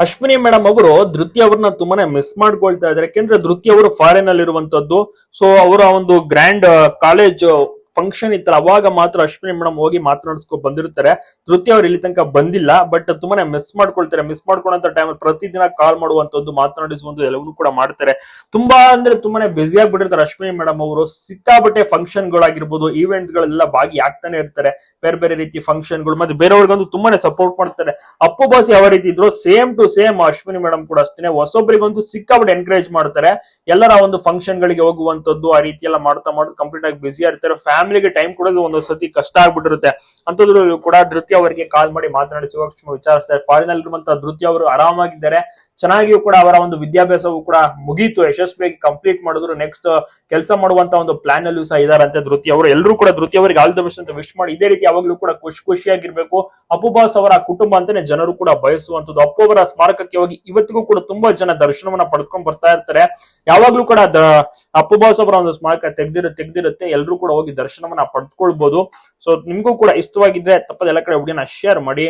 Ashwini madam ಅವರು ಧೃತಿ ಅವ್ರನ್ನ ತುಂಬಾನೇ ಮಿಸ್ ಮಾಡ್ಕೊಳ್ತಾ ಇದ್ದಾರೆ. ಯಾಕೆಂದ್ರೆ ಧೃತಿ ಅವರು ಫಾರಿನ್ ಅಲ್ಲಿ ಇರುವಂತದ್ದು ಸೊ ಅವರ ಒಂದು ಗ್ರ್ಯಾಂಡ್ ಕಾಲೇಜ್ ಫಂಕ್ಷನ್ ಇತ್ತಲ್ಲ, ಅವಾಗ ಮಾತ್ರ ಅಶ್ವಿನಿ ಮೇಡಮ್ ಹೋಗಿ ಮಾತನಾಡಿಸ್ಕೊ ಬಂದಿರ್ತಾರೆ. ತೃತೀಯ ಅವ್ರು ಇಲ್ಲಿ ತನಕ ಬಂದಿಲ್ಲ ಬಟ್ ತುಂಬಾನೇ ಮಿಸ್ ಮಾಡ್ಕೊಳ್ತಾರೆ. ಮಿಸ್ ಮಾಡ್ಕೊಂಡಂತ ಟೈಮ್ ಪ್ರತಿದಿನ ಕಾಲ್ ಮಾಡುವಂತದ್ದು ಮಾತನಾಡಿಸುವಂತದ್ದು ಎಲ್ಲವನ್ನೂ ಕೂಡ ಮಾಡ್ತಾರೆ. ತುಂಬಾ ಅಂದ್ರೆ ತುಂಬಾನೇ ಬ್ಯುಸಿ ಆಗ್ಬಿಟ್ಟಿರ್ತಾರೆ ಅಶ್ವಿನಿ ಮೇಡಮ್ ಅವರು. ಸಿಕ್ಕಾಬಟ್ಟೆ ಫಂಕ್ಷನ್ ಗಳಾಗಿರ್ಬೋದು ಈವೆಂಟ್ ಗಳೆಲ್ಲ ಭಾಗಿ ಆಗ್ತಾನೆ ಇರ್ತಾರೆ. ಬೇರೆ ಬೇರೆ ರೀತಿ ಫಂಕ್ಷನ್ಗಳು ಮತ್ತೆ ಬೇರೆಯವ್ರಿಗಂತೂ ತುಂಬಾನೇ ಸಪೋರ್ಟ್ ಮಾಡ್ತಾರೆ. ಅಪ್ಪು ಬಾಸ್ ಯಾವ ರೀತಿ ಇದ್ರು same to same Ashwini madam ಕೂಡ ಅಷ್ಟೇ ಹೊಸೊಬ್ಬರಿಗಂತೂ ಸಿಕ್ಕಾಬಿಟ್ಟು ಎನ್ಕರೇಜ್ ಮಾಡ್ತಾರೆ. ಎಲ್ಲರ ಒಂದು ಫಂಕ್ಷನ್ ಗಳಿಗೆ ಹೋಗುವಂತದ್ದು ಆ ರೀತಿ ಎಲ್ಲ ಮಾಡ್ತಾ ಮಾಡೋದು ಕಂಪ್ಲೀಟ್ ಆಗಿ ಬಿಸಿ ಇರ್ತಾರೆ ಫ್ಯಾಮಿಲಿಗೆ ಟೈಮ್ ಕೊಡೋದು ಒಂದೊಂದು ಸತಿ ಕಷ್ಟ ಆಗ್ಬಿಟ್ಟಿರುತ್ತೆ. ಅಂತದ್ರಲ್ಲೂ ಕೂಡ ಧೃತಿ ಅವರಿಗೆ ಕಾಲ್ ಮಾಡಿ ಮಾತನಾಡಿ ಶಿವಕ್ಷ್ಮ ವಿಚಾರಿಸ್ತಾರೆ. ಫಾರಿನ್ ಅಲ್ಲಿರುವಂತಹ ಧೃತಿ ಅವರು ಆರಾಮಾಗಿದ್ದಾರೆ. ಚೆನ್ನಾಗಿಯೂ ಕೂಡ ಅವರ ಒಂದು ವಿದ್ಯಾಭ್ಯಾಸವು ಕೂಡ ಮುಗೀತು. ಯಶಸ್ವಿಯಾಗಿ ಕಂಪ್ಲೀಟ್ ಮಾಡಿದ್ರು. ನೆಕ್ಸ್ಟ್ ಕೆಲಸ ಮಾಡುವಂತ ಒಂದು ಪ್ಲಾನ್ ಅಲ್ಲೂ ಸಹ ಇದಾರಂತೆ ಧೃತಿ ಅವರು. ಎಲ್ಲರೂ ಕೂಡ ಧೃತಿ ಅವರಿಗೆ ಆಲ್ ದ ಬೆಸ್ಟ್ ಅಂತ ವಿಶ್ ಮಾಡಿ, ಇದೇ ರೀತಿ ಯಾವಾಗಲೂ ಕೂಡ ಖುಷಿ ಖುಷಿಯಾಗಿರ್ಬೇಕು. ಅಪ್ಪು ಬಾಸ್ ಅವರ ಕುಟುಂಬ ಅಂತಾನೆ ಜನರು ಕೂಡ ಬಯಸುವಂತದ್ದು ಅಪ್ಪು ಅವರ ಸ್ಮಾರಕಕ್ಕೆ ಹೋಗಿ ಇವತ್ತಿಗೂ ಕೂಡ ತುಂಬಾ ಜನ ದರ್ಶನವನ್ನ ಪಡ್ಕೊಂಡ್ ಬರ್ತಾ ಇರ್ತಾರೆ. ಯಾವಾಗ್ಲೂ ಕೂಡ ಅಪ್ಪುಬಾಸ್ ಅಪ್ಪು ಬಾಸ್ ಅವರ ಒಂದು ಸ್ಮಾರಕ ತೆಗ್ದಿರ, ತೆಗ್ದಿರುತ್ತೆ. ಎಲ್ಲರೂ ಕೂಡ ಹೋಗಿ ದರ್ಶನವನ್ನ ಪಡ್ಕೊಳ್ಬಹುದು ಸೊ ನಿಮ್ಗೂ ಕೂಡ ಇಷ್ಟವಾಗಿದ್ರೆ ತಪ್ಪದೆಲ್ಲ ಕಡೆ ವಿಡಿಯೋನ ಶೇರ್ ಮಾಡಿ.